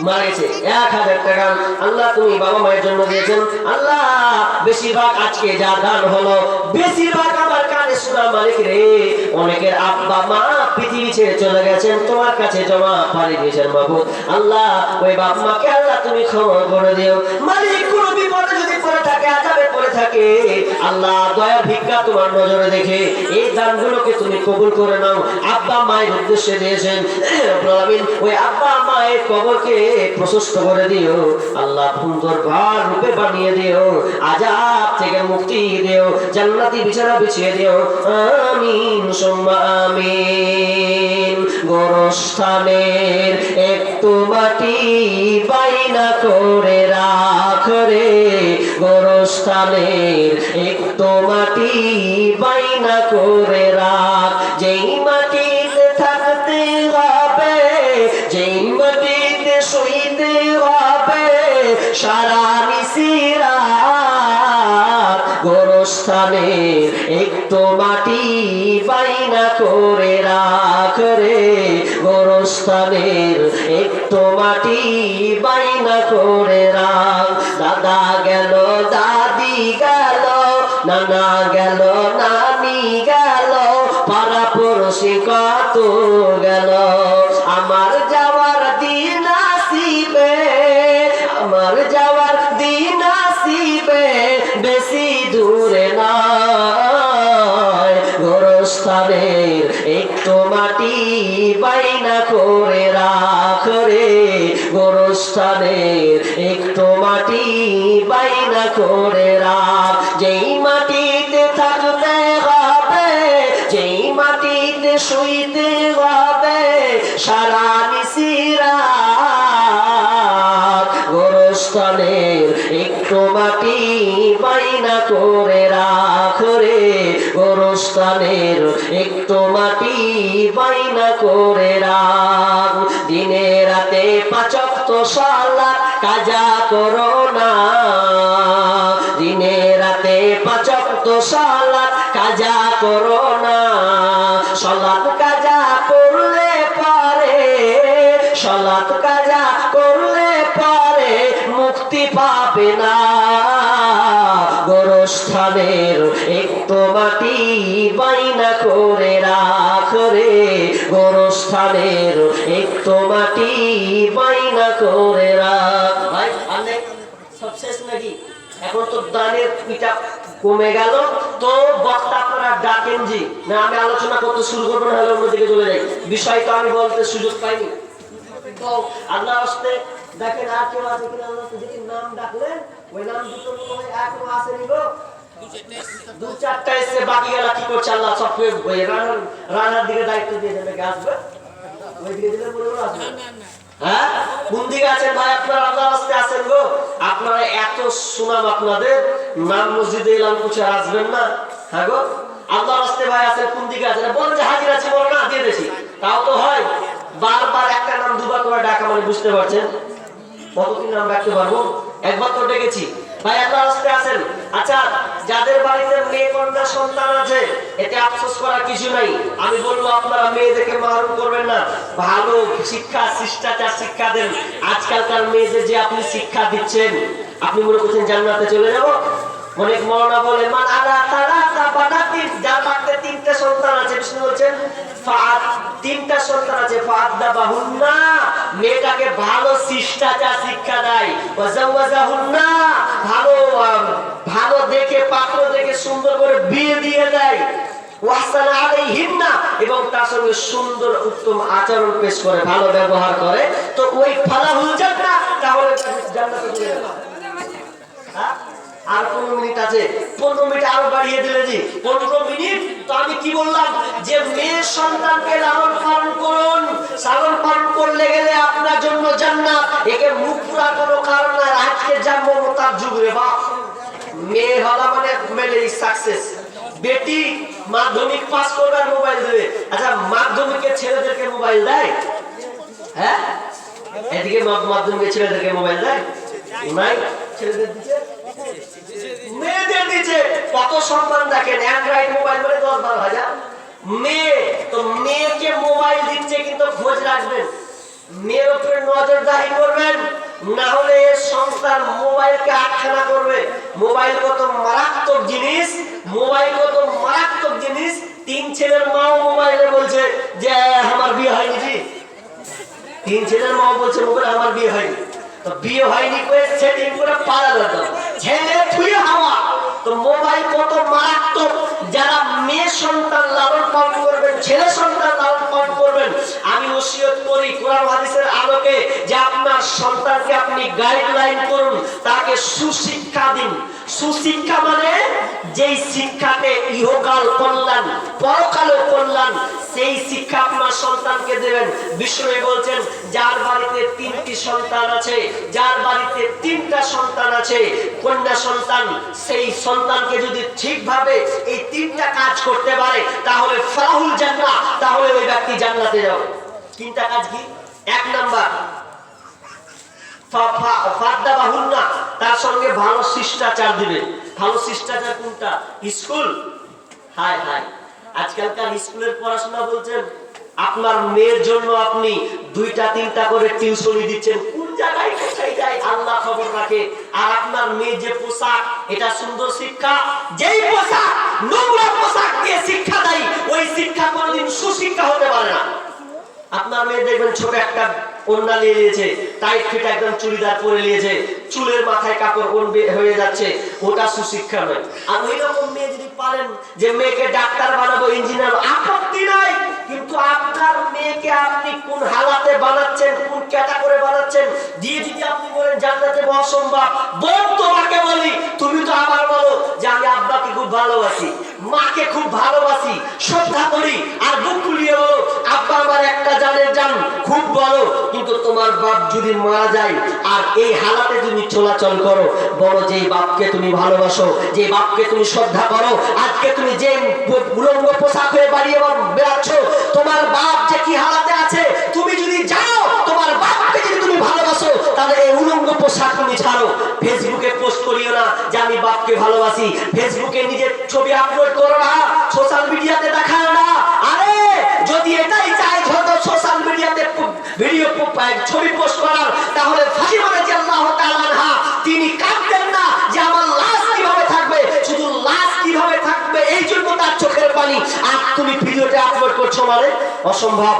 মারা গেছে এক হাজার টাকা। আল্লাহ, তুমি বাবা মায়ের জন্য দিয়েছেন। আল্লাহ, বেশিরভাগ আজকে যা দান হলো, বেশিরভাগ আমার কানে শোনা মালিক রে। অনেকের আব্বা মা পৃথিবী ছেড়ে চলে গেছেন। তোমার কাছে জমা পারি দিয়েছেন বাবু। আল্লাহ, ওই বাপ মাকে আল্লাহ, তুমি ক্ষমা করে দিও। মালিক, কোনো বিপদে থাকে, আজাবে থাকে। আল্লাহ দয়া ভিক্ষা তোমার নজরে দেখে এই দানগুলোকে তুমি কবুল করে নাও। আব্বা মায়ের উদ্দেশ্যে দিয়েছেন ওই আব্বা মায়ের কবরকে প্রশস্ত করে দিও। আল্লাহ সুন্দর রূপে বানিয়ে দিও। আজাব থেকে মুক্তি দিও। জান্নাতি বিছানা বিছিয়ে দিও। আমিন, সুম্মা আমিন। গোরস্থানের একটু মাটি বাইনা করে রাখ রে। গোরস্থানের একটু মাটি বাইনা করে রাখ যেই মাটিতে থাকতে হবে, যেই মাটিতে শুইতে হবে, সারা নিশিরা গোরস্থানের একটু মাটি বাইনা করে রাখ রে। গোরস্থানের একটু মাটি বাইনা করে রাখ। দাদা গেল গেল নানা গেল, নানি গেল, পাড়া পড়শি কত গেল। আমার যাওয়ার দিন আসিবে আমার যাওয়ার দিন আসিবে বেশি দূরে নয়। গোরস্থানের একটু মাটি বাইনা করে রাখ রে। গোরস্থানের একটু মাটি বাইনা করে রাখ। যেই সারা নিশিরা গোরস্থানের একটু মাটি বাইনা করে রাখ রে। গোরস্থানের একটু মাটি বাইনা করে রাখ। দিনে রাতে পাচক তো সালা কাজা করো না। দিনে রাতে পাচক তো সালা কাজা করো না। কাজা করলে গোরস্থানের একটু মাটি বাইনা করে রাখ রে। গোরস্থানের একটু মাটি বাইনা করে রাখ। নাকি? এখন তো দানের পিঠা কমে গেল। তো বক্তা আপনারা ডাকেন জি। না, আমি আলোচনা করতে শুরু করব, না হলে অন্যদিকে চলে যাই। বিষয় তো আমি বলতে সুযোগ পাইনি। তো আল্লাহ আসতে দেখেন আর কেউ আছে কিনা আল্লাহ নাম ডাকলেন ওই নাম দুটো মনে এখনও আসেনি গো দু চারটা এসে বাকি গেলা, কি করছে আল্লাহ? রানার দিকে দায়িত্ব দিয়ে দেবে ওই দিকে দিলে হয়? কোন দিকে আছেন ভাই? আছেন গো। আপনারা এত সুনাম আপনাদের, নাম মসজিদে এলাম আর আসবেন না। হ্যাঁ গো? আল্লাহ আসতে ভাই আছেন, কোন দিকে আছেন? বলেন যে হাজির আছে, বলো না, দিয়ে দেছি তাও তো হয়। বারবার একটা নাম দুবার করে ডাকা মানে বুঝতে পারছেন? কতদিন নাম রাখতে পারব? একবার তো ডেকেছি। ভাই আল্লাহ আসতে আছেন? আচ্ছা যাদের বাড়িতে মেয়ে কন্যা সন্তান আছে, এতে আফসোস করার কিছু নাই। আমি বলব, আপনারা মেয়েদেরকে মারুম করবেন না। ভালো শিক্ষা, শিষ্টাচার শিক্ষা দেন। আজকালকার মেয়েদের যে আপনি শিক্ষা দিচ্ছেন, আপনি মনে করছেন জান্নাতে চলে যাব? অনেক মরনা বলে, মান আলা তারা তা বানাতি যার সন্তান আছে, বিষ্ণু বলছেন তিনটা সন্তান আছে ফাদদা বাহুন্না মেয়েটাকে ভালো শিষ্টাচার শিক্ষা দেয়, ওয়াজাওয়াজাহুন্না ভালো ভালো দেখে, পাত্র দেখে, সুন্দর করে বিয়ে দিয়ে দেয়, ওয়াহসানা আলাইহিন্না এবং তার সঙ্গে সুন্দর উত্তম আচরণ পেশ করে, ভালো ব্যবহার করে। তো ওই ফালাহুল জান্নাত, তাহলে জান্নাতে যাবে। হ্যাঁ? আর পনেরো মিনিট আছে। পনেরো মিনিট আরও বাড়িয়ে দিলে পনেরো মিনিট? তো আমি কি বললাম? যে মেয়ে সন্তানকে লালন পালন করুন। লালন পালন করলে গেলে আপনার জন্য জান্নাত। একে মুখ পুরা কোনো কারণ নাই। আজকে জানব তার যুগ রে বাপ। মেয়ে হলা মানে মেলে সাকসেস। বেটি মাধ্যমিক পাস করবে মোবাইল দেবে। আচ্ছা মাধ্যমিকের ছেলেদেরকে মোবাইল দেয়? হ্যাঁ? এদিকে মাধ্যমিকের ছেলেদেরকে মোবাইল দেয়? নাই? ছেলেদের দিচ্ছে মেয়েদের দিচ্ছে কত সম্মান দেখেন অ্যান্ড্রয়েড মোবাইল করে দশ বারো হাজার। মেয়ে, তো মেয়েকে মোবাইল দিচ্ছে কিন্তু খোঁজ রাখবেন। মেয়ের উপরে নজরদারি করবেন, না হলে সংসার মোবাইলকে আটখানা করবে। মোবাইল কত মারাত্মক জিনিস মোবাইল কত মারাত্মক জিনিস। তিন ছেলের মাও মোবাইলে বলছে যে, আমার বিয়ে হয়নি জি। তিন ছেলের মা বলছে মোবাইল আমার বিয়ে হয়নি। তো বিয়ে হয়নি করে সেটিং করে পালা যেত ছেলে থুয়ে হাওয়া। তো মোবাইল কত মারাত্মক। যারা মেয়ে সন্তান লালন পালন করবেন ছেলে সন্তান লালন পালন আলোকে যে আপনার সন্তানকে আপনি গাইডলাইন করুন, তাকে সুশিক্ষা দিন। সুশিক্ষা মানে যেই ইহকাল সেই শিক্ষা আপনার সন্তানকে দেবেন। বিষ্ণু বলছেন, যার বাড়িতে তিনটি সন্তান আছে, যার বাড়িতে তিনটা সন্তান আছে, কন্যা সন্তান, সেই সন্তানকে যদি ঠিকভাবে এই তিনটা কাজ করতে পারে, তাহলে ফাহুল জান্নাত তাহলে ওই ব্যক্তি জান্নাতে যাবে। তিনটা কাজ কি? এক নাম্বার তার সঙ্গে ভালো শিষ্টাচার দিবে। ভালো শিষ্টাচার কোনটা? স্কুল। হাই হাই আজকালকার স্কুলের পড়াশোনা বলছেন, আপনার মেয়ের জন্য আপনি দুইটা, তিনটা করে টিউশনি দিচ্ছেন। কোন জায়গায় কোথায় যায়? আল্লাহ খবর রাখে। আর আপনার মেয়ে যে পোশাক, এটা সুন্দর শিক্ষা? যেই পোশাক, নোংরা পোশাক দিয়ে শিক্ষা দেয়, ওই শিক্ষা কোনোদিন সুশিক্ষা হতে পারে না। আপনার মেয়ে দেখবেন ছোট একটা ওড়না নিয়ে নিয়েছে টাইট ফিট একদম চুড়িদার পরে নিয়েছে, চুলের মাথায় কাপড় ওন হয়ে যাচ্ছে, ওটা সুশিক্ষা নয়। আর ওই রকম মেয়ে যদি পারেন, যে মেয়েকে ডাক্তার বানাবো, ইঞ্জিনিয়ার, আপত্তি নাই। কিন্তু আপনার মেয়েকে আপনি কোন হালাতে বানাচ্ছেন, কোন ক্যাটাগরি বানাচ্ছেন, দিয়ে যদি আপনি বলেন জান্নাতে অসম্ভব বোন তোমাকে বলি, তুমি তো আবার বলো যে আমি আব্বাকে খুব ভালোবাসি, মাকে খুব ভালোবাসি, শ্রদ্ধা করি, আর বুক ফুলিয়ে বলো, আব্বা আমার একটা জানের জান, খুব বলো কিন্তু তোমার বাপ যদি মারা যায়, আর এই হালাতে তুমি চলাচল করো, বলো যে বাপকে তুমি ভালোবাসো যে বাপকে তুমি শ্রদ্ধা করো, আজকে তুমি যে উলঙ্গ পোশাক হয়ে বাড়িয়ে বেড়াচ্ছ তোমার বাপ যে কি হালাতে আছে, তুমি যদি জানো, তোমার বাপকে যদি তুমি ভালোবাসো, তাহলে এই উলঙ্গ পোশাক তুমি ছাড়ো। ফেসবুকে পোস্ট করিও না যে আমি বাপকে ভালোবাসি। ফেসবুকে নিজের ছবি আপলোড করো না, সোশ্যাল মিডিয়াতে দেখাও না। আরে, যদি এটাই চাই যত সোশ্যাল মিডিয়াতে ভিডিও ছবি পোস্ট মানে অসম্ভব।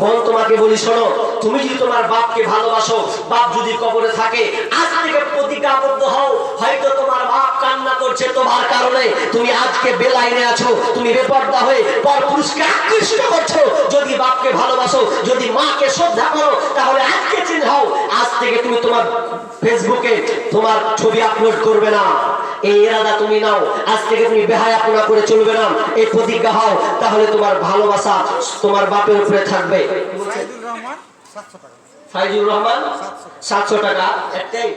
বোন তোমাকে বলি, শোনো, তুমি যদি তোমার বাপকে ভালোবাসো, বাপ যদি কবরে থাকে আজ থেকে প্রতিজ্ঞাবদ্ধ হও। হয়তো তোমার বাপ কান্না করছে তোমার কারণে। তুমি আজকে বেলাইনে আছো, তুমি বেপর্দা হয়ে পর পুরুষকে আকৃষ্ট করছ। যদি বাপকে ভালোবাসো, যদি মাকে শ্রদ্ধা করো, তাহলে আজকে চেঞ্জ হও। আজ থেকে তুমি তোমার ফেসবুকে তোমার ছবি আপলোড করবে না। এই এরাদা তুমি নাও। আজ থেকে তুমি বেহায়াপনা করে চলবে না। এই প্রতিজ্ঞা হও তাহলে তোমার ভালোবাসা তোমার বাপের উপরে থাকবে। রহমান সাতশো টাকা। ফাইজুর রহমান সাতশো টাকা। একটাই।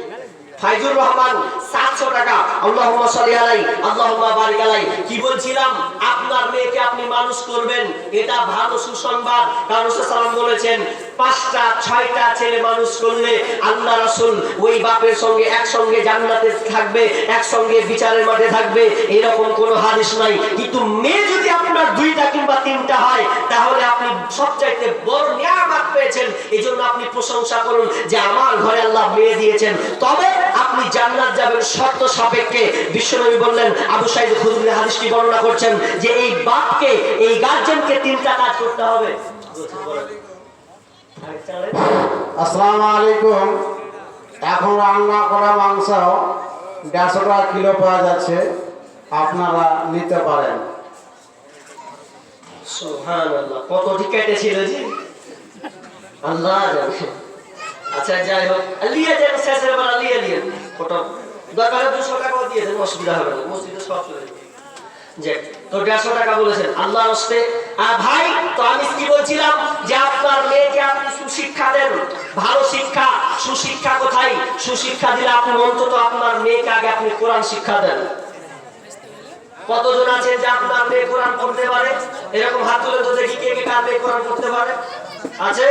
ফাইজুর রহমান সাতশো টাকা। আল্লাহুম্মা সাল্লি আলাই আল্লাহুম্মা বারিক আলাই। কি বলছিলাম? আপনার মেয়েকে আপনি মানুষ করবেন। এটা ভালো সুসংবাদ। কারণ বলেছেন পাঁচটা, ছয়টা ছেলে মানুষ করলে আল্লাহ রাসূল ওই বাপের সঙ্গে একসঙ্গে জান্নাতে থাকবে, একসঙ্গে বিচারের মাঠে থাকবে, এরকম কোনো হাদিস নাই। কিন্তু মেয়ে যদি আপনার দুইটা কিংবা তিনটা হয়, তাহলে আপনি সবচাইতে বড় নিয়ামত পেয়েছেন। এই জন্য আপনি প্রশংসা করুন যে আমার ঘরে আল্লাহ মেয়ে দিয়েছেন। তবে আপনি জান্নাত যাবেন শর্ত সাপেক্ষে। বিশ্বনবী বললেন, আবু সাইদ খুদরি হাদিসটি বর্ণনা করছেন? যে এই বাপকে, এই গার্জেনকে তিনটা কাজ করতে হবে। আসসালামু আলাইকুম এখন রান্না করা মাংস দেড়শো টাকা কিলো পাওয়া যাচ্ছে। আপনারা নিতে পারেন। আচ্ছা যাই হোক। লিয়ে যান শেষের বেলা লিয়ে নিয়ে কত দরকারে দুশো টাকাও অসুবিধা হবে না। মসজিদে সব যাবে। দেড়শো টাকা বলেছেন। আল্লাহ আর ভাই, তো আমি কি বলছিলাম যে আপনার মেয়েকে আপনি সুশিক্ষা দেন? ভালো শিক্ষা, সুশিক্ষা কোথায়? সুশিক্ষা দিলে আপনি অন্তত আপনার মেয়েকে আগে আপনি কোরআন শিক্ষা দেন। কতজন আছে যে আপনার মেয়ে কোরআন পড়তে পারে? এরকম হাত তুলে তো দেখি কে কে কার মেয়ে কোরআন পড়তে পারে। আছে?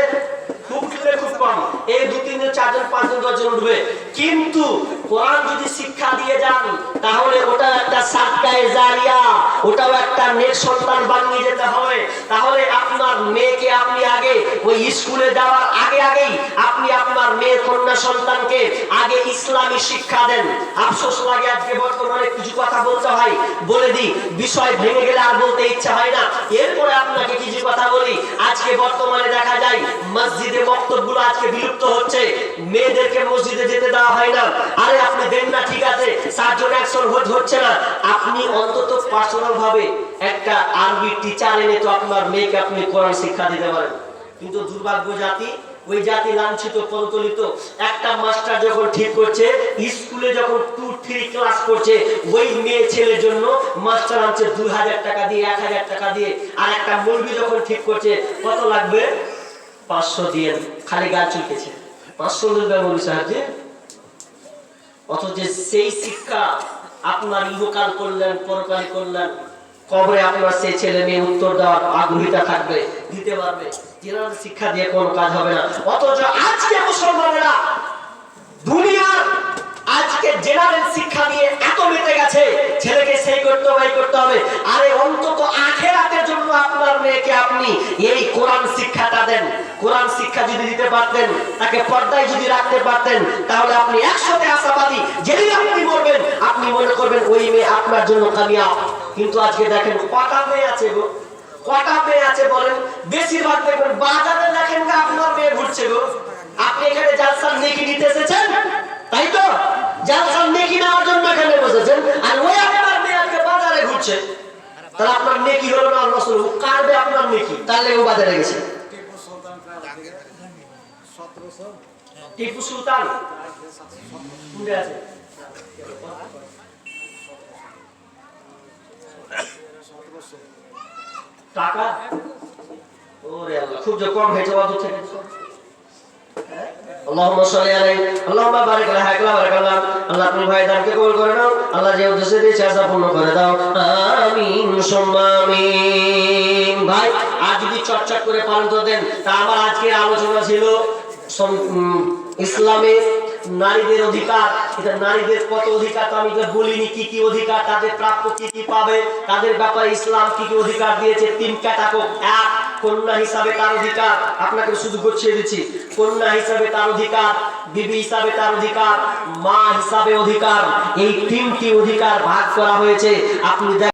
খুব খুব কম। এই দু তিনজন চারজন পাঁচজন দশজন উঠবে। কিন্তু কোরআন যদি শিক্ষা দিয়ে যান, তাহলে ওটা একটা সাতকায় জারিয়া ওটাও একটা নেক সন্তান বানিয়ে যেতে হবে। তাহলে আপনার মেয়েকে আপনি আগে ওই স্কুলে যাওয়ার আগে আগেই আপনি আপনার মেয়ের কন্যা সন্তানকে আগে ইসলামী শিক্ষা দেন। আফসোস লাগে আজকে বর্তমানে কিছু কথা বলতে হয়। বলে দিই, বিষয় ভেঙে গেলে আর বলতে ইচ্ছা হয় না। এরপরে আপনাকে কিছু কথা বলি। আজকে বর্তমানে দেখা যায়, মসজিদে বক্তব্যগুলো আজকে বিলুপ্ত হচ্ছে। মেয়েদেরকে মসজিদে যেতে দেওয়া হয় না। আরে আপনি দেন না, ঠিক আছে। চারজন একশন হচ্ছে না। আপনি অন্তত পার্সোনাল ভাবে একটা আরবি টিচার এনে তো আপনার মেয়েকে আপনি কোরআন শিক্ষা দিতে পারেন। কিন্তু দুর্ভাগ্য জাতি, ওই জাতি লাঞ্ছিত পদতলিত একটা মাস্টার যখন ঠিক করছে স্কুলে যখন টু থ্রি ক্লাস করছে, ওই মেয়ে ছেলের জন্য মাস্টার আনছে দুই হাজার টাকা দিয়ে, এক হাজার টাকা দিয়ে। আর একটা মুরগি যখন ঠিক করছে, কত লাগবে? পাঁচশো দিয়ে খালি গাছ চুলকেছে। পাঁচশো মুরগি সাহায্যে অথচ সেই শিক্ষা আপনার ইহকাল করলেন, পরকাল করলেন, কবরে আপনার সেই ছেলে মেয়ে উত্তর দেওয়ার আগ্রহীতা থাকবে, দিতে পারবে। জেনারেল শিক্ষা দিয়ে কোনো কাজ হবে না। অথচ আজকে মুসলমানেরা দুনিয়ার আজকে জেনারেল শিক্ষা দিয়ে এত মেতে গেছে, ছেলেকে সেই করতে হবে করতে হবে। আরে অন্তত আখেরাতের জন্য আপনার মেয়েকে আপনি এই কোরআন শিক্ষাটা দেন। কোরআন শিক্ষা যদি দিতে পারতেন, তাকে পর্দায় যদি রাখতে পারতেন, তাহলে আপনি একসাথে আশাবাদী যেদিন আপনি মরবেন, আপনি মনে করবেন ওই মেয়ে আপনার জন্য কামিয়াব। কিন্তু আজকে দেখেন কটা মেয়ে আছে গো। কটা মেয়ে আছে বলেন, বেশিরভাগ দেখবেন বাজারে দেখেন আপনার মেয়ে ঘুরছে গো। আপনি এখানে জালসার নেকি নিতে এসেছেন? তাই তো? জালসার নেকি নেওয়ার জন্য এখানে বসেছেন, আর ওই আপনার মেয়ে আজকে বাজারে ঘুরছে। তাহলে আপনার নেকি হলো না নসল কারবে আপনার নেকি? তাহলে ও বাজারে গেছে। টিপু সুলতান। টাকা? ওরে আল্লাহ, খুব যে কম হয়েছে বাদু থেকে তা আমার আজকের আলোচনা ছিল ইসলামে নারীদের অধিকার। এটা নারীদের কত অধিকার তো আমি বলিনি, কি কি অধিকার, তাদের প্রাপ্য কি কি পাবে, তাদের ব্যাপারে ইসলাম কি কি অধিকার দিয়েছে তিন ক্যাটাগরি এক কন্যা হিসাবে তার অধিকার আপনাকে শুধু গুছিয়ে দিচ্ছি। কন্যা হিসাবে তার অধিকার, বিবি হিসাবে তার অধিকার, মা হিসাবে অধিকার, এই তিনটি অধিকার ভাগ করা হয়েছে। আপনি